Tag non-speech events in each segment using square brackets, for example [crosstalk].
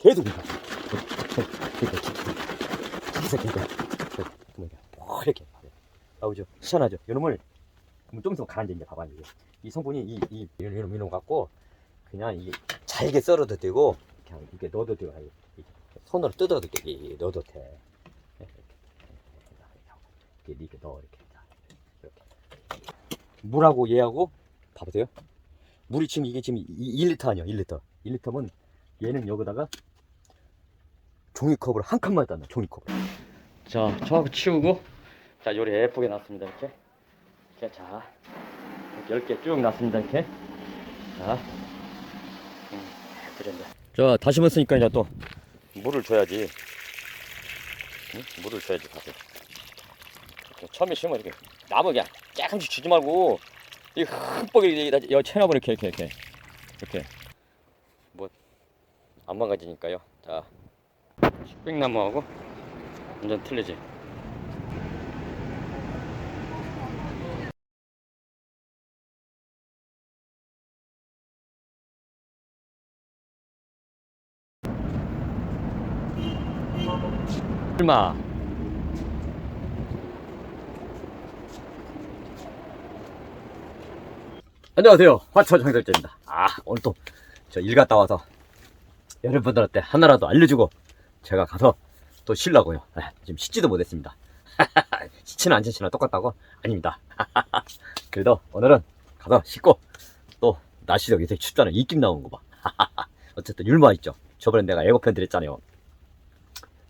계속 그러니까 계속 그러니까 뭐 이렇게 나오죠? 시원하죠? 요놈을 좀 있으면 가라앉아 이제 봐봐 이게. 이 성분이 이, 이 이런 이런 이런 갖고 그냥 이게 잘게 썰어도 되고 그냥 이렇게 넣어도 되고 손으로 뜯어도 돼. 이게 넣어도 돼. 이렇게, 이렇게 넣어 이렇게. 이렇게. 물하고 얘하고 봐보세요. 물이 지금 이게 지금 1리터 아니야 1리터. 1리터면 얘는 여기다가 종이컵을 한 칸만 땄나 종이컵 자 저하고 치우고. 자 요리 예쁘게 났습니다 이렇게. 이렇게 자. 이렇게 10개 쭉 났습니다 이렇게. 자. 음, 자 다시 심었으니까 이제 또 물을 줘야지. 응? 물을 줘야지 가서 처음에 심으면 이렇게 나무 그냥 조금씩 주지 말고 이 흠뻑 여기다 여 이렇게 이렇게 이렇게. 이렇게. 뭐 안 망가지니까요. 자 식백나무하고 완전 틀리지. 얼마. 안녕하세요. 화초장설제입니다. 아 오늘 또저 일 갔다 와서 여러분들한테 하나라도 알려주고 제가 가서 또 쉬려고요. 아, 지금 씻지도 못했습니다. [laughs] 씻지나 안 씻지나 똑같다고? 아닙니다. [laughs] 그래도 오늘은 가서 씻고 또 날씨도 요새 춥잖아요. 입김 나오는 거봐. [laughs] 어쨌든 율마 있죠? 저번에 내가 예고편 드렸잖아요.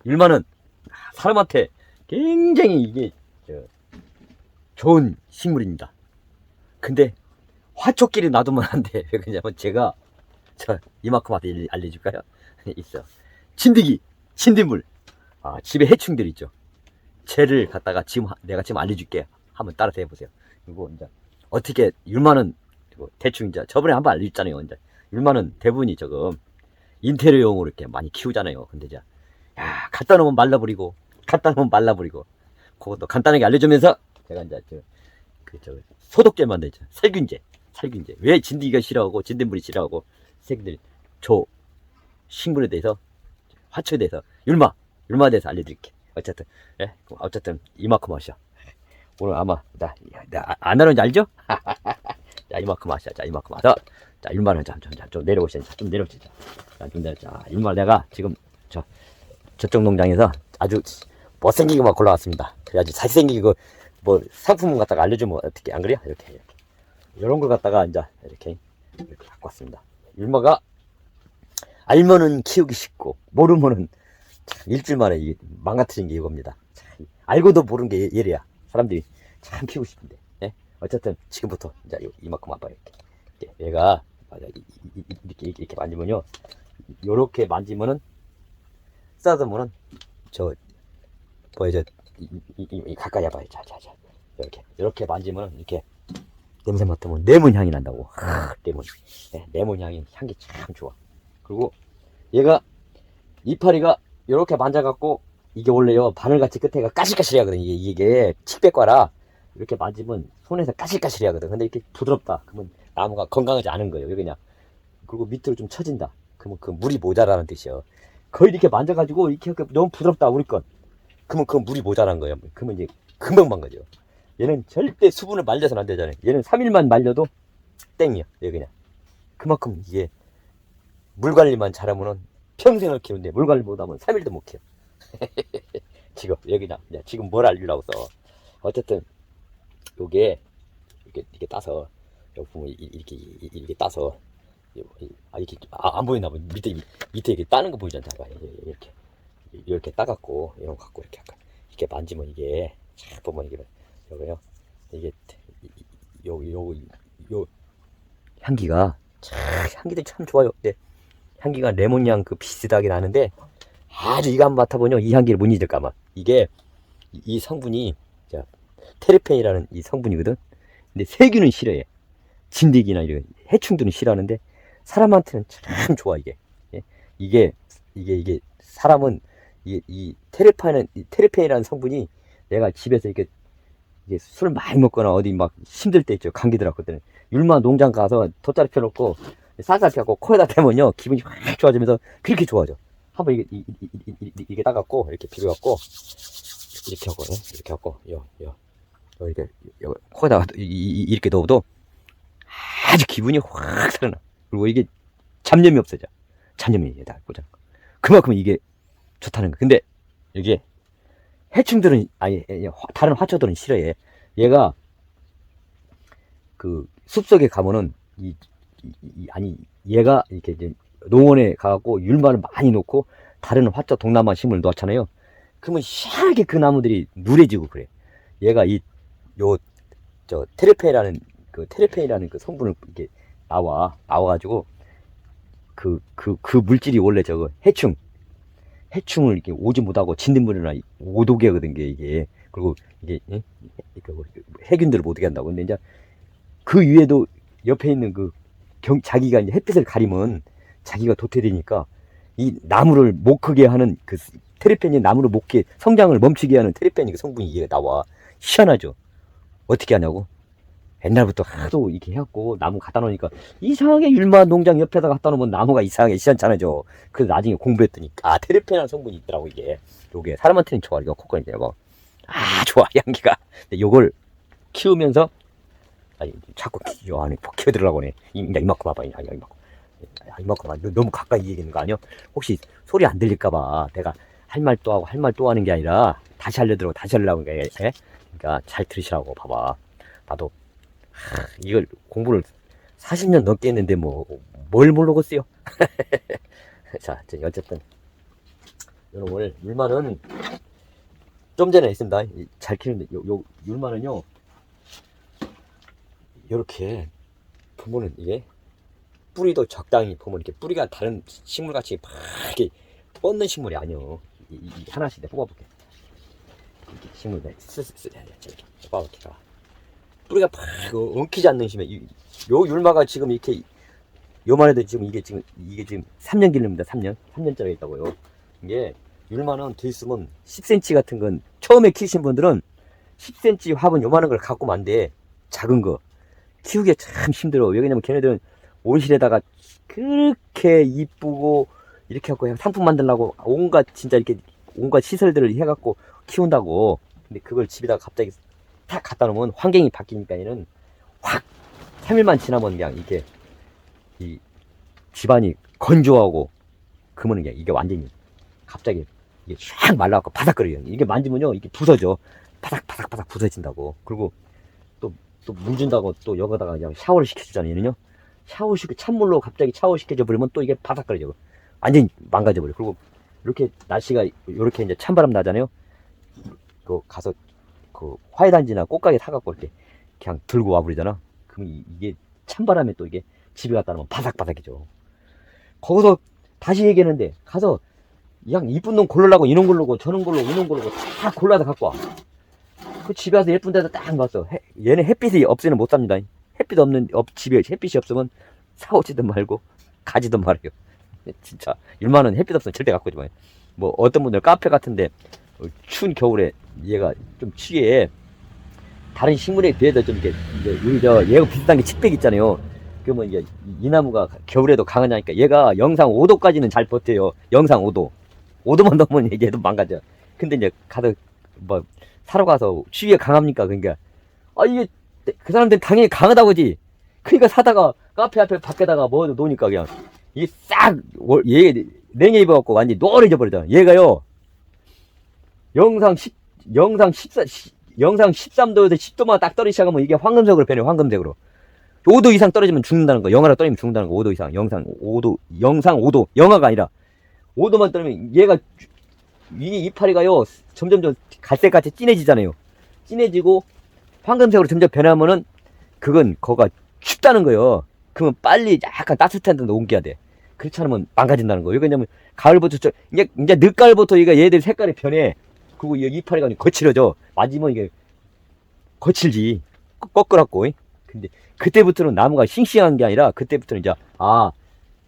율마는 사람한테 굉장히 이게 저, 좋은 식물입니다. 근데 화초끼리 놔두면 안 돼. 왜 그러냐면 제가 저 이만큼한테 일- 알려줄까요? 있어. 진드기, 진딧물. 아, 집에 해충들 있죠. 쟤를 갖다가 지금 하- 내가 지금 알려줄게. 한번 따라서 해보세요. 그리고 이제 어떻게 율마는 그리고 대충 이제 저번에 한번 알려줬잖아요. 이제 율마는 대부분이 조금 인테리어용으로 이렇게 많이 키우잖아요. 근데 이제 야 갖다 놓으면 말라버리고 갖다 놓으면 말라버리고 그것도 간단하게 알려주면서 제가 이제 저 그저 소독제 만들죠. 살균제. 살균제. 왜 진드기가 싫어하고 진딧물이 싫어하고 새끼들이 저 식물에 대해서 화초에 대해서 율마 율마에 대해서 알려드릴게. 어쨌든 예 어쨌든 이만큼 하셔. 오늘 아마 나안 하는지 알죠? [laughs] 자 이만큼 하셔. 자 이만큼 하서 자 율마는 좀좀 내려오시죠. 자, 좀 내려오시죠. 자좀 내려. 자 율마 내가 지금 저 저쪽 농장에서 아주 못생기게만 골라왔습니다. 그래야지 잘생기고 뭐 상품 갖다가 알려주면 어떻게 안 그래요? 이렇게 이렇게. 이런 걸 갖다가 이제 이렇게 이렇게 갖고 왔습니다. 율마가 알면은 키우기 쉽고 모르면은 참 일주일 만에 이 망가뜨린 게 이겁니다. 참 알고도 모르는 게 얘- 얘래야. 사람들이 참 키우고 싶은데. 예? 어쨌든 지금부터 이제 요- 이만큼 와봐요. 이렇게. 얘가 이렇게 이렇게, 만지면요. 요렇게 만지면은 싸드면은 저 뭐야 저 이, 가까이 와봐요. 자, 자, 자. 이렇게 이렇게 만지면 이렇게 냄새 맡으면 레몬 향이 난다고. 하, 레몬. 네, 레몬 향이 향기 참 좋아. 그리고 얘가 이파리가 이렇게 만져갖고 이게 원래요. 바늘같이 끝에가 까실까실하거든 이게. 이게 칡백과라 이렇게 만지면 손에서 까실까실하거든. 근데 이렇게 부드럽다. 그러면 나무가 건강하지 않은 거예요. 왜 그냥 그리고 밑으로 좀 처진다. 그러면 그 물이 모자라는 뜻이요. 거의 이렇게 만져가지고 이렇게 너무 부드럽다 우리 건 그러면 그 물이 모자란 거예요. 그러면 이제 금방 망가져 얘는 절대 수분을 말려서는 안 되잖아요. 얘는 3일만 말려도 땡이야. 얘 그냥 그만큼 이게 물 관리만 잘하면은 평생을 키우는데 물 관리 못하면 3일도 못 키워. [laughs] 지금 이제 지금 뭘 알리려고 써. 어쨌든 요게 이렇게 이렇게 따서 여기 보면 이- 이렇게 이- 이렇게 따서 아 이렇게 아, 안 보이나 봐 밑에 밑에 이렇게 따는 거 보이잖아 봐 이렇게 이렇게 따갖고 이런 거 갖고 이렇게 약간 이렇게 만지면 이게 쫙 보면 이게 여기요 이게 요요요 요 향기가 참 향기도 참 좋아요. 네. 향기가 레몬향 그 비슷하게 나는데 아주 이거 한번 맡아보면 이 향기를 못 잊을까 봐 이게 이- 이 성분이 자, 테르펜이라는 이 성분이거든. 근데 세균은 싫어해. 진드기나 이런 해충들은 싫어하는데 사람한테는 참 좋아 이게. 예? 이게 이게 이게 사람은 이, 이 테르펜은 이 테르펜이라는 성분이 내가 집에서 이렇게 이게 술 많이 먹거나 어디 막 힘들 때 있죠 감기 들었거든. 율마 농장 가서 돗자리 펴놓고 쌀쌀 펴고 코에다 대면요 기분이 확 좋아지면서 그렇게 좋아져 한번 이게 이게 따갖고 이렇게 비벼갖고 이렇게 하고 예? 이렇게 하고 요, 요, 요 이렇게 요, 코에다가 이렇게 넣어도 아주 기분이 확 살아나. 그리고 이게 잡념이 없어져. 잡념이 다 꽂아. 그만큼 이게 좋다는 거. 근데 이게 해충들은 아니 아니, 화- 다른 화초들은 싫어해. 얘가 그 숲속에 가면은 이- 아니 얘가 이렇게 이제 농원에 가갖고 율마를 많이 놓고 다른 화초 동남아 심을 놓잖아요. 그러면 희한하게 그 나무들이 누래지고 그래. 얘가 이 요 저 테레페라는 그 테레페이라는 그 성분을 이렇게 나와 나와가지고 그그그 물질이 원래 저거 해충 해충을 이렇게 오지 못하고 진딧물이나 못 오게 하거든 게 이게 그리고 이게 뭐, 해균들을 못 오게 한다고 근데 이제 그 위에도 옆에 있는 그 경, 자기가 이제 햇빛을 가리면 자기가 도태되니까 이 나무를 못 크게 하는 그 테레펜이 나무를 못 크게 성장을 멈추게 하는 테레펜이 그 성분이 이게 나와. 희한하죠? 어떻게 하냐고? 옛날부터 하도 이렇게 해갖고 나무 갖다 놓으니까 이상하게 율마 농장 옆에다 갖다 놓으면 나무가 이상하게 시원찮아져. 그래서 나중에 공부했더니 아 테레페라는 성분이 있더라고 이게. 요게 사람한테는 좋아 이거 코코넛 이거. 아 좋아 [laughs] 향기가. 근데 요걸 키우면서 아니 자꾸 키- 요 안에 키워들으려고 하네 이- 이제 이만큼 봐봐 아니 이만큼 야, 이만큼 봐. 너- 너무 가까이 얘기하는 거 아니야? 혹시 소리 안 들릴까봐 내가 할 말 또 하고 할 말 또 하는 게 아니라 다시 알려드리고 다시 하려고 게 예? 그러니까 잘 들으시라고 봐봐 나도 하, 이걸 공부를 40년 넘게 했는데 뭐 뭘 모르겠어요 [laughs] 자 어쨌든 여러분 율마는 좀 전에 했습니다 이잘 키우는데 요, 요 율마는요 이렇게 보면은 이게 뿌리도 적당히 보면 이렇게 뿌리가 다른 식물 같이 막 이렇게 뻗는 식물이 아니요. 이, 이- 이 하나씩 내가 뽑아볼게. 이렇게 식물 내 스스스 이렇게 뽑아볼게. 가. 뿌리가 팍 어, 엉키지 않는 심에 이- 요 율마가 지금 이렇게 요만해도 지금 이게 지금 이게 지금 3년 기릅니다. 3년 3년짜리 있다고요. 이게 율마는 돼 있으면 10cm 같은 건 처음에 키우신 분들은 10cm 화분 요만한 걸 갖고 만데 작은 거 키우기가 참 힘들어. 왜냐면 걔네들은 온실에다가 그렇게 이쁘고 이렇게 하고 상품 만들려고 온갖 진짜 이렇게 온갖 시설들을 해갖고 키운다고. 근데 그걸 집에다가 갑자기 탁 갖다 놓으면 환경이 바뀌니까 얘는 확 3일만 지나면 그냥 이게 이 집안이 건조하고 그러면 이게 이게 완전히 갑자기 이게 샥 말라갖고 바삭거려요. 이게 만지면요 이게 부서져. 바삭바삭바삭 부서진다고. 그리고 또또물 준다고 또 여기다가 그냥 샤워를 시켜주잖아요. 얘는요. 샤워 시켜 찬물로 갑자기 샤워 시켜줘 버리면 또 이게 바삭거려져. 완전히 망가져 버려. 그리고 이렇게 날씨가 이렇게 이제 찬바람 나잖아요. 그 가서 그 화훼단지나 꽃가게 사갖고 이렇게 그냥 들고 와버리잖아. 그럼 이- 이게 찬바람에 또 이게 집에 갔다 놓으면 바삭바삭해져. 거기서 다시 얘기했는데 가서 그냥 이쁜 놈 고르려고 이놈 고르고 저놈 고르고 이놈 고르고 다 골라서 갖고 와. 그 집에 와서 예쁜 데서 딱 봤어. 해- 얘는 햇빛이 없이는 못 삽니다. 햇빛 없는 업 집에 햇빛이 없으면 사오지도 말고 가지도 말아요. 진짜 일만은 햇빛 없으면 절대 갖고 오지 마요. 뭐 어떤 분들 카페 같은데 어, 추운 겨울에 얘가 좀 취해 다른 식물에 비해서 좀 이렇게 이제 우리 저 얘가 비슷한 게 칡백 있잖아요. 그러면 이제 이- 이 나무가 겨울에도 강하냐니까 얘가 영상 5도까지는 잘 버텨요. 영상 5도. 5도만 넘으면 얘도 망가져. 근데 이제 가서 뭐 사러 가서 추위에 강합니까? 그러니까 아 이게 그 사람들은 당연히 강하다고지. 그러니까 사다가 카페 앞에 밖에다가 뭐 놓으니까 그냥 이게 싹얘 냉해 입어갖고 완전 히 노래져 버리잖아. 얘가요 영상 10 영상 14 시- 영상 13도에서 10도만 딱 떨어지기 시작하면 이게 황금색으로 변해 요 황금색으로. 5도 이상 떨어지면 죽는다는 거. 영하로 떨어지면 죽는다는 거. 5도 이상. 영상 5도 영상 5도. 영하가 아니라 5도만 떨어지면 얘가 이게 이파리가요 점점 점 갈색같이 진해지잖아요. 진해지고 황금색으로 점점 변하면은 그건 거가 춥다는 거예요. 그러면 빨리 약간 따뜻한 데 옮겨야 돼. 그렇지 않으면 망가진다는 거예요. 왜냐면 가을부터 저 이제 이제 늦가을부터 이게 얘들 색깔이 변해. 그리고 이 이파리가 거칠어져. 맞으면 이게 거칠지. 꺾- 꺾으라고. 근데 그때부터는 나무가 싱싱한 게 아니라 그때부터는 이제 아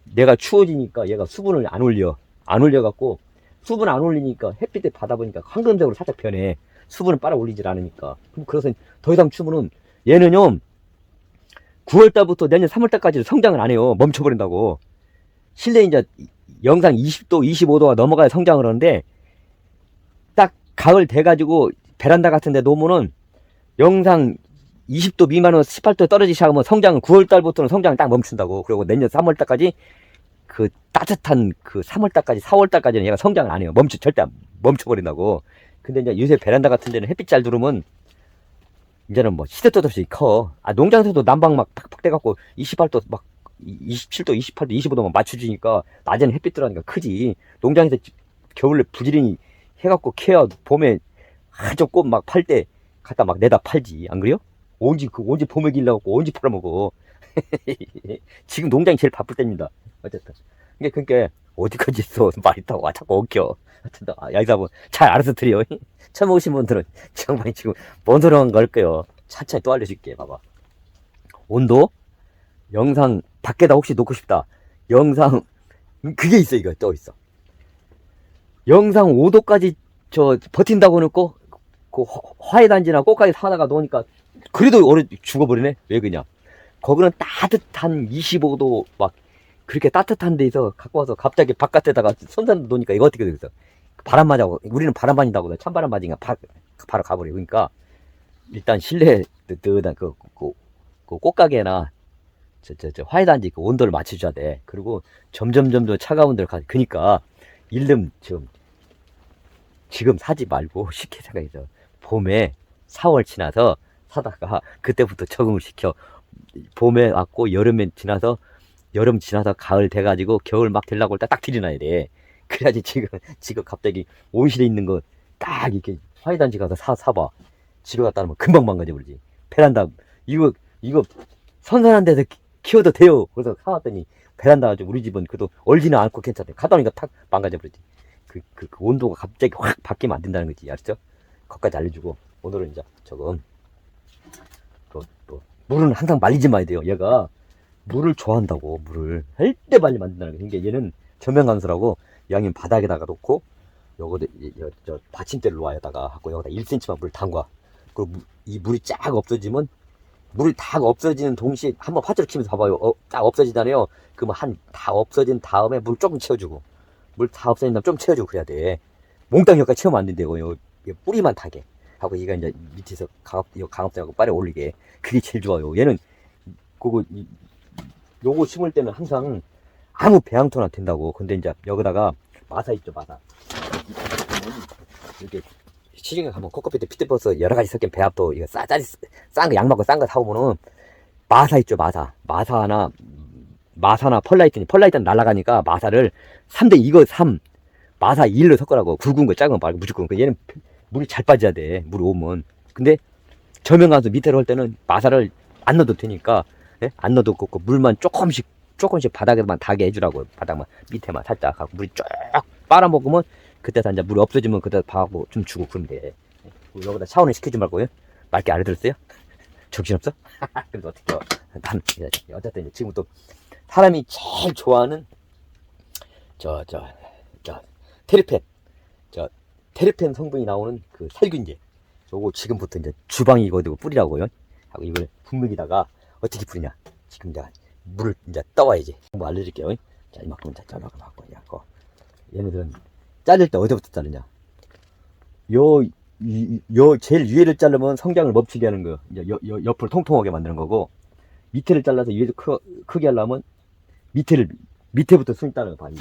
내가 추워지니까 얘가 수분을 안 올려. 안 올려갖고 수분 안 올리니까 햇빛에 받아보니까 황금색으로 살짝 변해. 수분을 빨아 올리질 않으니까. 그래서 더 이상 추면은 얘는요 9월달부터 내년 3월달까지 성장을 안 해요. 멈춰버린다고. 실내 이제 영상 20도, 25도가 넘어가야 성장을 하는데 딱 가을 돼가지고 베란다 같은 데 놓으면은 영상 20도 미만으로 18도 떨어지기 시작하면 성장은 9월 달부터는 성장을 딱 멈춘다고. 그리고 내년 3월 달까지 그 따뜻한 그 3월 달까지 4월 달까지는 얘가 성장을 안 해요. 멈추 절대 멈춰버린다고. 근데 이제 요새 베란다 같은 데는 햇빛 잘 들어오면 이제는 뭐 시대 뜻 없이 커. 아 농장에서도 난방 막 팍팍 돼갖고 28도 막 27도, 28도, 25도만 맞춰주니까 낮에는 햇빛 들어가니까 크지. 농장에서 겨울에 부지런히 해갖고 케어 봄에 아주 꽃막 팔 때 갖다 막 내다 팔지. 안 그래요? 언제 그 언제 봄에 길러갖고 언제 팔아먹어. [laughs] 지금 농장이 제일 바쁠 때입니다. 어쨌든. 이게 그러니까 어디까지 있어 [laughs] 말이 타고 아, 자꾸 엉켜. 하여튼 아, 여기서 뭐잘 알아서 드려. [laughs] 처음 오신 분들은 정말 지금 뭔 소리 하는 걸 거예요. 차차히 또 알려줄게. 봐봐. 온도 영상 밖에다 혹시 놓고 싶다. 영상 그게 있어 이거 또 있어. 영상 5도까지 저 버틴다고 놓고 그 화해 단지나 꽃가지 사다가 놓으니까 그래도 오래 죽어버리네. 왜 그냐? 거기는 따뜻한 25도 막 그렇게 따뜻한 데서 갖고 와서 갑자기 바깥에다가 선산 놓으니까 이거 어떻게 되겠어? 바람 맞아고 우리는 바람 맞는다고 찬바람 맞으니까 바, 바로 가버려. 그러니까 일단 실내 뜨뜻한 그, 그, 그 꽃가게나 저, 저, 저 화해단지 그 온도를 맞춰줘야 돼. 그리고 점점 점점 차가운 데를 가. 그니까 일름 지금 지금 사지 말고 [laughs] 쉽게 생각해서 봄에 4월 지나서 사다가 그때부터 적응을 시켜. 봄에 왔고 여름에 지나서 여름 지나서 가을 돼가지고 겨울 막때딱 들이놔야 돼. [laughs] 그래야지 지금 지금 갑자기 온실에 있는 거 딱 이렇게 화해단지 가서 사 사봐. 집에 갔다 오면 금방 망가져 버리지. 베란다 이거 이거 선선한 데서 키- 키워도 돼요. 그래서 사왔더니 베란다 가지고 우리 집은 그래도 얼지는 않고 괜찮대. 갔다 오니까 탁 망가져 버리지. 그, 그, 그 온도가 갑자기 확 바뀌면 안 된다는 거지. 알았죠? 거기까지 알려주고 오늘은 이제 조금 또, 또 물은 항상 말리지 마야 돼요. 얘가 물을 좋아한다고 물을 할때 말리 만든다는 거. 그러니까 얘는 저면감수라고 양인 바닥에다가 놓고 요거 저, 저 받침대를 놓아야다가 하고 여기다 1cm만 물 담가. 그리고 무- 이 물이 쫙 없어지면 물이 다 없어지는 동시에 한번 화초를 키면서 봐봐요. 어, 딱 없어지잖아요. 그러면 한 다 없어진 다음에 물 조금 채워주고 물 다 없어진 다음 좀 채워주고 그래야 돼. 몽땅 여기까지 채우면 안 된대요. 뿌리만 타게 하고 얘가 이제 밑에서 강압 요 강압장하고 빨리 올리게 그게 제일 좋아요. 얘는 그거 이- 요거 심을 때는 항상 아무 배양토나 된다고. 근데 이제 여기다가 마사 있죠 마사. 이렇게 시중에 가면 코코피트 피트버스 여러 가지 섞인 배합도 이거 싸짜리 싼거 양말고 싼 거 사오면은 마사 있죠 마사 마사나 마사나 펄라이트니 펄라이트는 날아가니까 마사를 3대 이거 3 마사 2로 섞으라고 굵은 거 작은 거 말고 무조건 그 얘는 물이 잘 빠져야 돼 물이 오면 근데 저면 가서 밑에로 할 때는 마사를 안 넣어도 되니까 예? 안 넣어도 그 물만 조금씩 조금씩 바닥에만 닿게 해주라고 바닥만 밑에만 살짝 하고 물이 쫙 빨아먹으면 그때 다 이제 물이 없어지면 그때 봐고 좀 주고 그러면 돼. 그리고 여기다 샤워는 시키지 말고요. 맑게 알아들었어요? [laughs] 정신없어? [laughs] 그래도 어떻게, 난, 어쨌든 이제 지금 또 사람이 제일 좋아하는 저, 저, 저, 테르펜. 저, 테르펜 성분이 나오는 그 살균제. 요거 지금부터 이제 주방이 이거 되고 뿌리라고요. 하고 이걸 분무기다가 어떻게 뿌리냐. 지금 이제 물을 이제 떠와야지. 뭐 알려줄게요. 자, 이만큼 자, 잘라서 갖고, 야, 얘네들은 자를 때 어디부터 자르냐? 요, 이- 요, 제일 위에를 자르면 성장을 멈추게 하는 거예요. 이제 여, 여, 옆을 통통하게 만드는 거고, 밑에를 잘라서 위에도 크, 크게 하려면, 밑에를, 밑에부터 순 따는 거 봐. 이,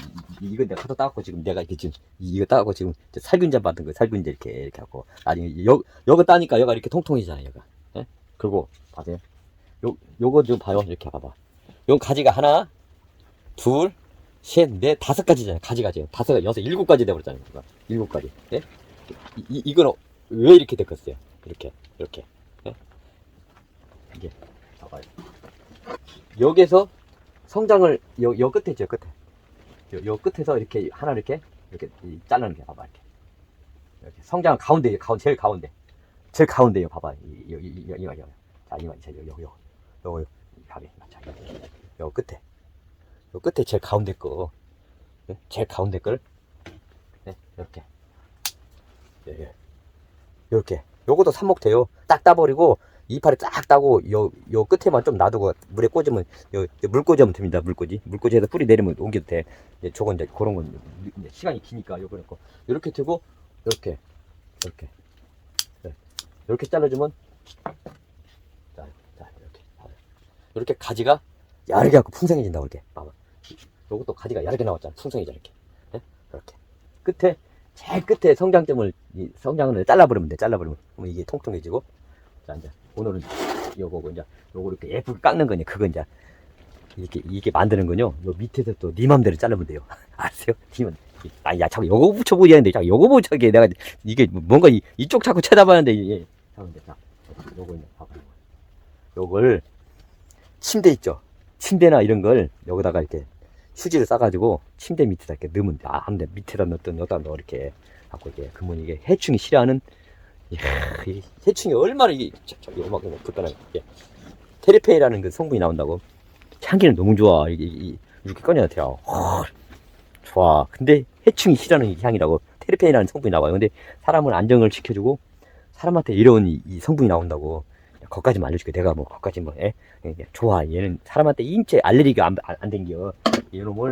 이, 이거 내가 갖다 따갖고 지금 내가 이렇게 지금, 이- 이거 따갖고 지금 살균제 받은 거, 살균제 이렇게, 이렇게 하고, 나중에 여, 여거 따니까 여가 이렇게 통통해지잖아요, 여가. 예? 그리고, 봐세요. 요, 요거 좀 봐요. 이렇게 봐봐. 요 가지가 하나, 둘, 셋, 넷, 다섯 가지잖아요. 가지 가지. 다섯, 여섯, 일곱 가지 돼버렸잖아요. 일곱 가지. 예? 이, 이, 이거는 왜 이렇게 됐겠어요? 이렇게, 이렇게. 예? 이게, 봐봐요. 여기서 성장을, 요, 요 끝에 있죠, 끝에. 요, 요 끝에서 이렇게, 하나 이렇게, 이렇게, 이 자르는 게, 봐봐, 이렇게. 이렇게. 성장 가운데, 가운데, 제일 가운데. 제일 가운데요, 봐봐. 이, 이, 이, 이, 이거, 이거. 자, 이거, 자, 요, 요, 요. 요, 요. 가비. 자, 요, 요 끝에. 요 끝에 제일 가운데 거, 예? 제일 가운데 걸, 네, 이렇게, 예, 예. 이렇게. 요것도 삽목돼요. 딱 따버리고 이파리 딱 따고 요, 요 끝에만 좀 놔두고 물에 꽂으면 요, 요 물꽂이 하면 됩니다. 물꽂이. 물꽂이에서 뿌리 내리면 옮겨도 돼. 이제 저건 이제 그런 건 이제 시간이 기니까 요거 그렇고 이렇게 두고 이렇게 이렇게 네. 이렇게 잘라주면 자, 자 이렇게. 이렇게 가지가 야르게 갖고 풍성해진다고 이렇게 봐봐. 요것도 가지가 야르게 나왔잖아. 풍성해져 이렇게. 네? 이렇게 끝에 제일 끝에 성장점을 이 성장을 잘라버리면 돼. 잘라버리면 그러면 이게 통통해지고 자 이제 오늘은 요거고 이제 요거 이렇게 예쁘게 깎는 거냐 그거 이제 이렇게 이게 만드는 거요. 요 밑에서 또 네 맘대로 자르면 돼요. [laughs] 아세요? 니만 아야 자꾸 요거 붙여보야 하는데 자꾸 요거 붙여게 내가 이게 뭔가 이, 이쪽 자꾸 이게 자 이제 자 요거 이제 봐봐. 요걸 침대 있죠. 침대나 이런 걸 여기다가 이렇게 휴지를 싸가지고 침대 밑에다 이렇게 넣으면 돼. 아, 안 돼. 밑에다 넣든 여기다 넣어 이렇게 갖고 이게 그러면 이게 해충이 싫어하는 이야, 이 해충이 얼마나 이게 저, 저, 이거 막 불편하게 이게 테리페이라는 그 성분이 나온다고 향기는 너무 좋아 이게, 이- 이렇게 꺼내야 돼요. 헐, 좋아. 근데 해충이 싫어하는 이 향이라고 테리페이라는 성분이 나와요. 근데 사람을 안정을 시켜주고 사람한테 이런 이, 이 성분이 나온다고 거기까지만 알려줄게. 내가 뭐 거기까지 뭐 예? 예, 좋아. 얘는 사람한테 인체 알레르기가 안, 안, 안 댕겨. 이놈을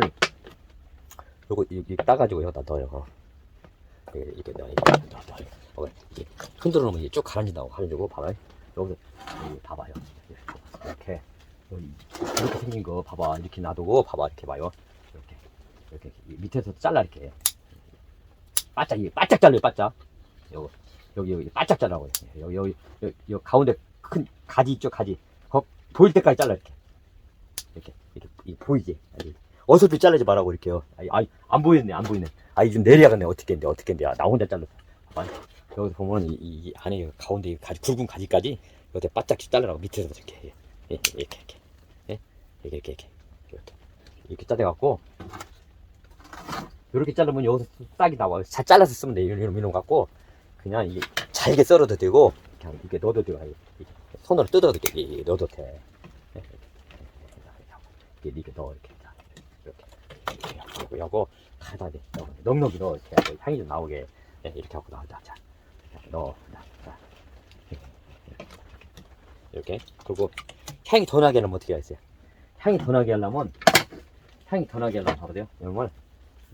요거 이렇게 따가지고 여기다 넣어요. 이렇게 넣어. 어, 이게 흔들어 놓으면 쭉 가라앉는다고 가라앉고 봐봐요. 여기서 여기 봐봐요. 이렇게 이렇게 생긴 거 봐봐. 이렇게 놔두고 봐봐. 이렇게 봐요. 이렇게 이렇게 이 밑에서 잘라 이렇게 바짝 이게 바짝 잘라요. 바짝. 요거 여기 여기 바짝 잘라고 여기 여기 여기, 여기 가운데 큰 가지 있죠 가지 거 보일 때까지 잘라 이렇게 이렇게 이렇게 이 보이지 아니, 어설피 잘라지 말라고 이렇게요 아이 안 보이네 안 보이네 아이 좀 내려야겠네 어떻게 했는데 어떻게 했는데 아, 나 혼자 잘라 여기 보면 이, 이, 이 안에 이 가운데 이 가지 굵은 가지까지 여기 바짝 잘라라고 밑에서 이렇게 예, 예, 이렇게 이렇게 예? 이렇게 이렇게 이렇게 이렇게 이렇게 잘라갖고 이렇게 자르면 여기서 싹이 나와요 잘 잘라서 쓰면 돼 이런 이런 갖고 그냥 이게 잘게 썰어도 되고 그냥 이렇게 넣어도 되고 이렇게 손으로 뜯어도 이렇게, 이렇게 넣어도 돼. 네, 이렇게 이렇게 넣어 이렇게 자, 이렇게 이렇게 하고 돼. 넉넉히 넣어 이렇게 향이 좀 나오게 네, 이렇게 하고 넣어. 자, 넣어. 자, 자. 이렇게 그리고 향이 더 나게 하려면 어떻게 돼요? 향이 더 나게 하려면 향이 더 나게 하려면 봐보세요. 이런 걸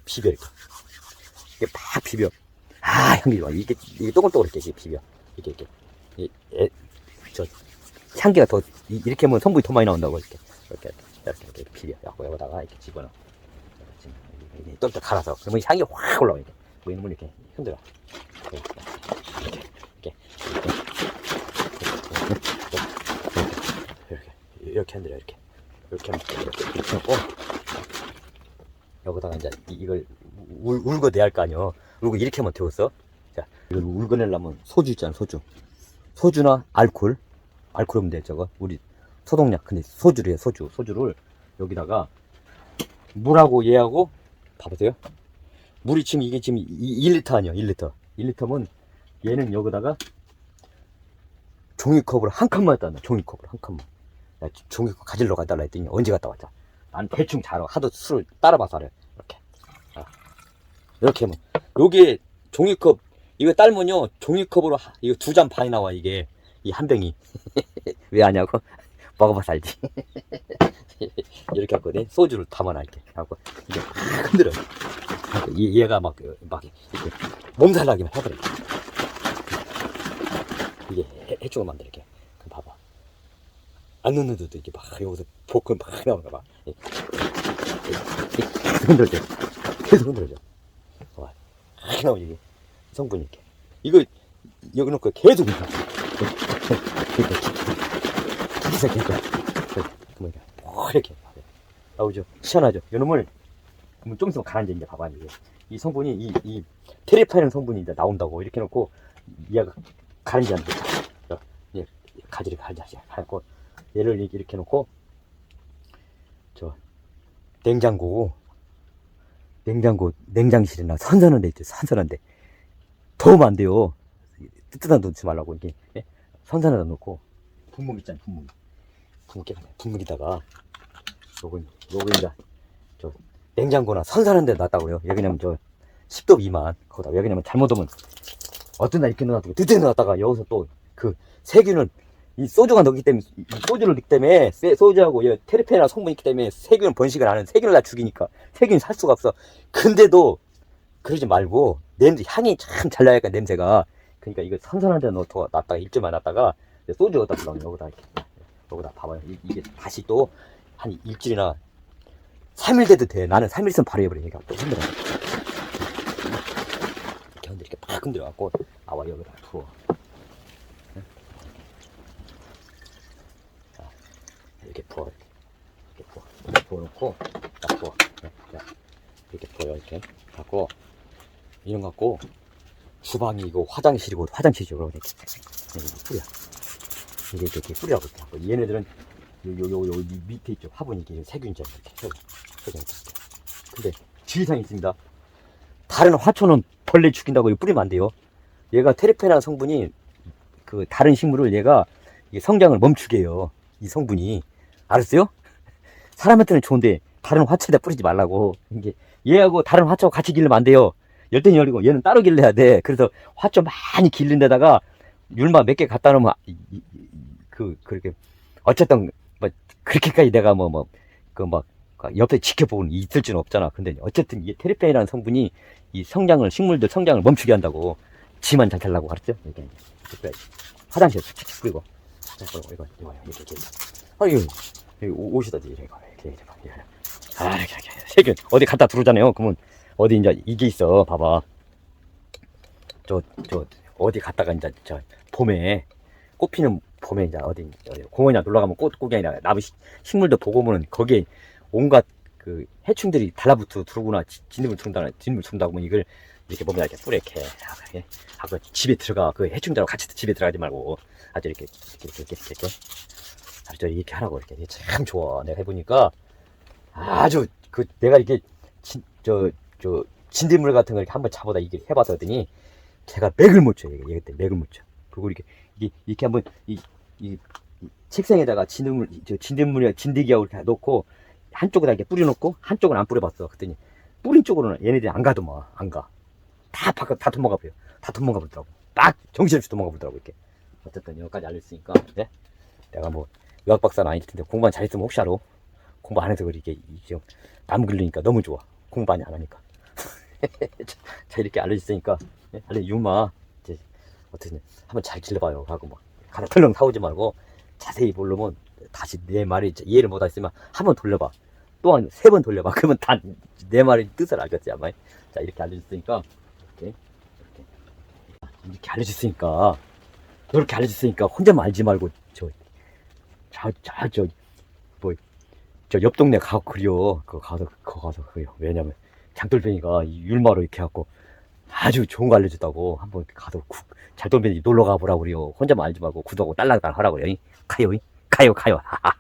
비벼 이렇게 이게 팍 비벼. 아, 향기 좋아. 이게, 이게 또글또글 이렇게 비벼. 이렇게, 이렇게. 이, 에, 저, 향기가 더, 이, 렇게 하면 성분이 더 많이 나온다고, 이렇게. 이렇게, 이렇게, 이렇게, 비벼. 갖고 여기다가 이렇게 집어넣어. 또 갈아서. 그러면 향이 확 올라와, 이렇게. 뭐 이놈을 이렇게 흔들어. 이렇게, 이렇게, 이렇게. 이렇게, 흔들어, 이렇게. 이렇게 이렇게, 이렇게 하고. 여기다가 이제 이- 이걸 울, 울거내야 할 거 아니여. 울고 이렇게 하면 되었어. 자, 이걸 울거내려면 소주 있잖아, 소주. 소주나 알콜. 알콜 하면 돼, 저거. 우리 소독약. 근데 소주를 해, 소주. 소주를 여기다가 물하고 얘하고, 봐보세요. 물이 지금 이게 지금 1리터 아니야, 1리터. 1리터면 얘는 여기다가 종이컵으로 한 칸만 했다, 나 종이컵으로 한 칸만. 야, 종이컵 가지러 가달라 했더니 언제 갔다 왔자. 난 대충 잘. 하도 술을 따라봐서 알아. 이렇게. 아. 이렇게 하면. 요게 종이컵, 이거 딸면요, 종이컵으로, 하- 이거 두 잔 반이 나와, 이게. 이 한 병이. [laughs] 왜 아냐고? 먹어봐서 알지. 이렇게 했거든. 소주를 담아놔, 이렇게. 하고, 이게 막 흔들어. 얘가 막, 막, 이렇게 몸살나기만 해버려. 이게 해- 만들어, 이렇게. 그럼 봐봐. 안 넣는 데도 이렇게 막, 여기서 복근 막 나오는 거 봐. 계속 흔들어줘. 계속 흔들어줘. 와, 막 나오지, 이게. 성분이 이렇게. 이거, 여기 놓고 계속 흔들어. 계속 계속. 그러면 이렇게. 나오죠. 시원하죠. 요놈을, 좀 있으면 가라앉아, 이제 봐봐. 이게. 이 성분이, 이, 이, 테리파이는 성분이 이제 나온다고. 이렇게 놓고, 얘가 얘, 가지를 가라앉지 않고, 얘를 이렇게, 놓고, 저, 냉장고, 냉장고, 냉장실이나 선선한 데 있죠. 선선한 데. 더우면 안 돼요. 뜨뜻한 데 넣지 말라고, 이렇게. 예? 선선한 데 넣고, 분무기 있잖아요, 분무기. 분무기, 분무기다가, 요거, 요거 이제, 저, 냉장고나 선선한 데 놨다고요. 여기냐면 저, 10도 미만. 거기다, 여기냐면 잘못 오면, 어떤 날 이렇게 넣어놨다가, 뜨뜻 넣어놨다가, 여기서 또, 그, 세균을 이 소주가 넣기 때문에 이 소주를 넣기 때문에 세- 소주하고 이 테르페나 성분이 있기 때문에 세균 번식을 하는 세균을 다 죽이니까 세균이 살 수가 없어. 근데도 그러지 말고 냄새 향이 참 잘 나니까 냄새가 그러니까 이거 선선한 데 넣어 놨다가 일주일만 놨다가 소주 여기다 넣으면 여기다 이렇게 여기다 봐봐요. 이- 이게 다시 또 한 일주일이나 3일 돼도 돼. 나는 3일 있으면 바로. 얘가 또 흔들어. 흔들어갖고 나와 여기다 부어. 자, 이렇게 부어. 이렇게 부어. 부어놓고 딱 부어. 네, 자, 이렇게 부어요. 이렇게 갖고 이런 거 갖고 주방이 이거 화장실이고 화장실이죠. 그러고 이렇게 뿌려. 이렇게 이렇게 뿌리라고 이렇게 하고 얘네들은 요요요 요, 밑에 있죠 화분 이게 세균이죠 이렇게 세균. 근데 주의사항이 있습니다. 다른 화초는 벌레 죽인다고 뿌리면 안 돼요. 얘가 테르페라는 성분이 그 다른 식물을 얘가 성장을 멈추게 해요. 이 성분이 알았어요? [laughs] 사람한테는 좋은데 다른 화초에다 뿌리지 말라고 이게 얘하고 다른 화초가 같이 기르면 안 돼요. 열대니 열리고 얘는 따로 길러야 돼. 그래서 화초 많이 기른 데다가 율마 몇 개 갖다 놓으면 그 그렇게 어쨌든 뭐 그렇게까지 내가 뭐 뭐 그막 옆에 지켜보고는 있을 수는 없잖아. 근데 어쨌든 이게 테르페인이라는 성분이 이 성장을 식물들 성장을 멈추게 한다고 지만 잘 살라고 알았죠? 이렇게 이렇게 화장실 탁탁 뿌리고. 이거 이거 이거 이렇게 이렇게. 아유 오- 옷이다지 이렇게 이렇게 이렇게. 이렇게 아 이렇게 이렇게. 세균. 어디 갖다 두르잖아요. 그러면. 어디 이제 이게 있어 봐봐. 저 저 어디 갔다가 이제 저 봄에 꽃피는 봄에 이제 어디 어디 공원이나 놀러 가면 꽃 아니라 나무 식- 식물도 보고 보면 거기에 온갖 그 해충들이 달라붙어 진입을 둔다 진입을 둔다고 하면 이걸 이렇게 보면 이렇게 뿌려 이렇게 이렇게 하고 집에 들어가 그 해충들하고 같이 집에 들어가지 말고 아주 이렇게 이렇게 이렇게 이렇게, 이렇게. 아주 저 이렇게 하라고 이렇게 참 좋아 내가 해보니까 아주 그 내가 이게 진, 저, 저 진딧물 같은 걸 이렇게 한번 잡아다 이게 해봤더니 제가 맥을 못 쳐. 이게 그때 맥을 못 쳐. 그리고 이렇게 이게 이렇게 한번 이, 이, 이 책상에다가 진딧물 저 진딧물이랑 진드기하고 이렇게 놓고 한쪽에다 이렇게 뿌려놓고 한쪽은 안 뿌려봤어. 그랬더니 뿌린 쪽으로는 얘네들이 안 가더만 안 가. 다 바깥 다 도망가 버려. 다 도망가 버리더라고. 딱 정신없이 도망가 버리더라고 이렇게. 어쨌든 여기까지 알려주니까 네? 내가 뭐 의학 박사는 아닐 텐데 공부만 잘했으면 혹시 알아. 공부 안 해서 이게 이게 남 글리니까 너무 좋아. 공부 많이 안 하니까. [laughs] 자, 자, 이렇게 알려줬으니까 예, 알려 유마 이제 어떻게 한번 잘 길러봐요 하고 막 가서 털렁 사오지 말고 자세히 보려면 다시 내 말이 이해를 못했으면 한번 돌려봐 또 한 세 번 돌려봐. 그러면 다 내 말의 뜻을 알겠지 아마. 자 이렇게 알려줬으니까. 이렇게 이렇게. 이렇게 알려줬으니까. 이렇게 알려줬으니까 혼자만 알지 말고 저저저저 뭐저옆 동네 가고 그려. 그거 가서 그거 가서 그래요 왜냐면 장돌뱅이가 이 율마로 이렇게 해갖고 아주 좋은 거 알려줬다고 한번 가서 구, 장돌뱅이 놀러 가보라고 그래요. 혼자만 알지 말고 구독하고 딸랑딸랑 하라고 그래요 가요 가요 가요. 하하